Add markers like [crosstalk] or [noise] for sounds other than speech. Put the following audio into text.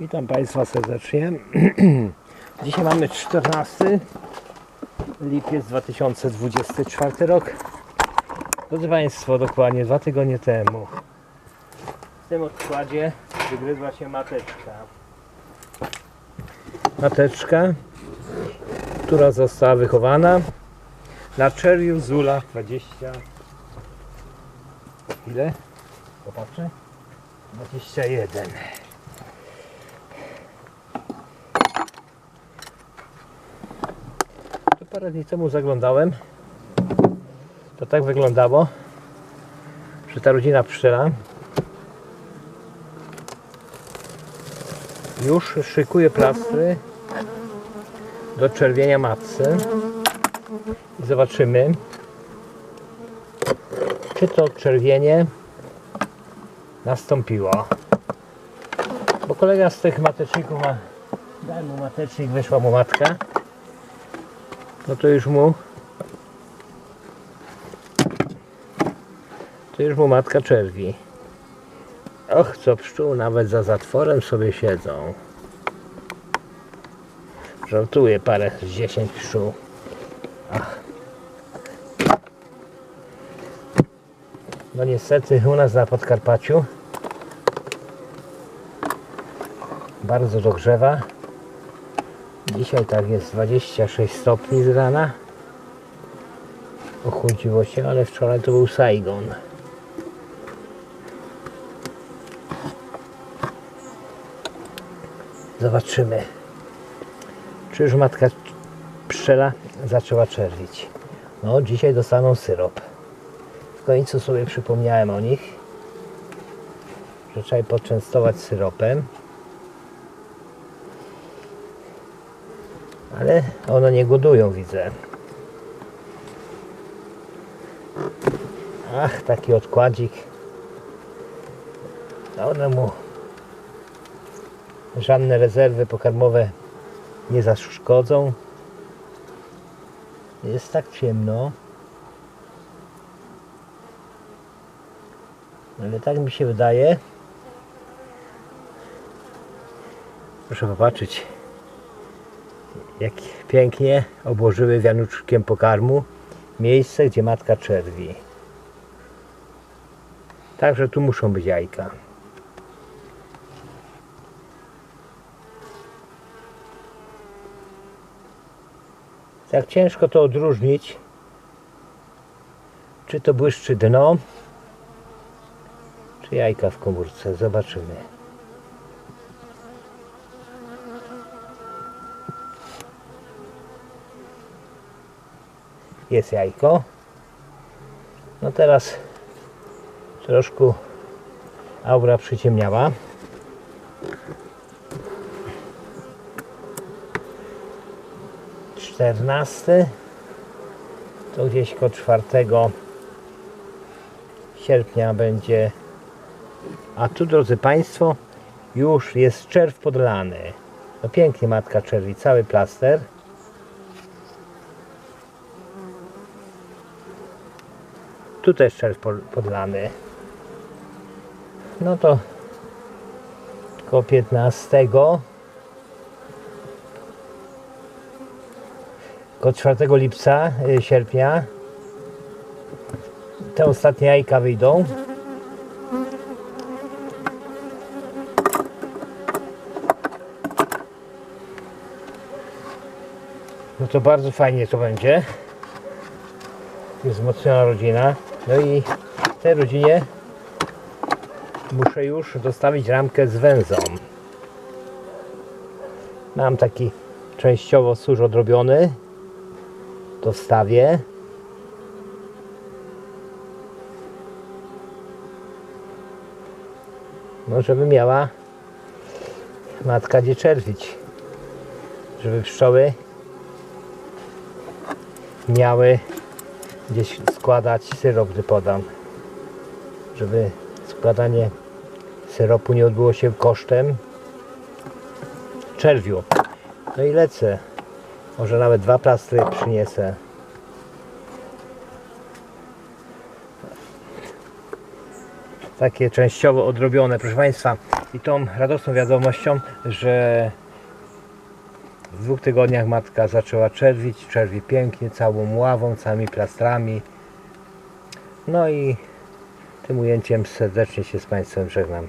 Witam Państwa serdecznie. [clears throat] Dzisiaj mamy 14 lipiec 2024 rok. Drodzy Państwo, dokładnie dwa tygodnie temu w tym odkładzie wygryzła się mateczka. Mateczka, która została wychowana na Cherry Zula 20 ile? Popatrzę. 21. parę dni temu zaglądałem. To tak wyglądało, że ta rodzina pszczela już szykuje plastry do czerwienia matce. I zobaczymy czy to czerwienie nastąpiło. Bo kolega z tych mateczników ma dałem mu matecznik, wyszła mu matka no to już mu. To już mu matka czerwi. Och co pszczół nawet za zatworem sobie siedzą. Żartuję parę z 10 pszczół. Ach. no niestety u nas na Podkarpaciu bardzo dogrzewa Dzisiaj tak jest 26 stopni z rana. Ochłodziło się, ale wczoraj to był Saigon. Zobaczymy, czy już matka pszczela zaczęła czerwić. No, dzisiaj dostaną syrop. W końcu sobie przypomniałem o nich, że trzeba je poczęstować syropem. Ale one nie głodują, widzę. Ach, taki odkładzik. One mu żadne rezerwy pokarmowe nie zaszkodzą. Jest tak ciemno. Ale tak mi się wydaje. Proszę popatrzeć jak pięknie obłożyły wianuczkiem pokarmu miejsce, gdzie matka czerwi. Także tu muszą być jajka. Tak ciężko to odróżnić, czy to błyszczy dno, czy jajka w komórce. Zobaczymy. Jest jajko. No teraz troszkę aura przyciemniała. Czternasty to gdzieś koło 4 sierpnia będzie a tu drodzy Państwo już jest czerw podlany no pięknie matka czerwi, cały plaster tu też czerw podlany. No to koło 15 koło 4 lipca, y, sierpnia. Te ostatnie jajka wyjdą. No to bardzo fajnie to będzie. Jest wzmocniona rodzina no i tej rodzinie muszę już dostawić ramkę z węzą. Mam taki częściowo służ odrobiony. To. No żeby miała matka gdzie czerwić. Żeby pszczoły miały gdzieś składać syrop, gdy podam. Żeby składanie syropu nie odbyło się kosztem czerwiu. No i lecę. Może nawet dwa plastry przyniesę. Takie częściowo odrobione. Proszę Państwa, i tą radosną wiadomością, że w dwóch tygodniach matka zaczęła czerwić, czerwi pięknie, całą ławą, całymi plastrami. No i tym ujęciem serdecznie się z Państwem żegnam.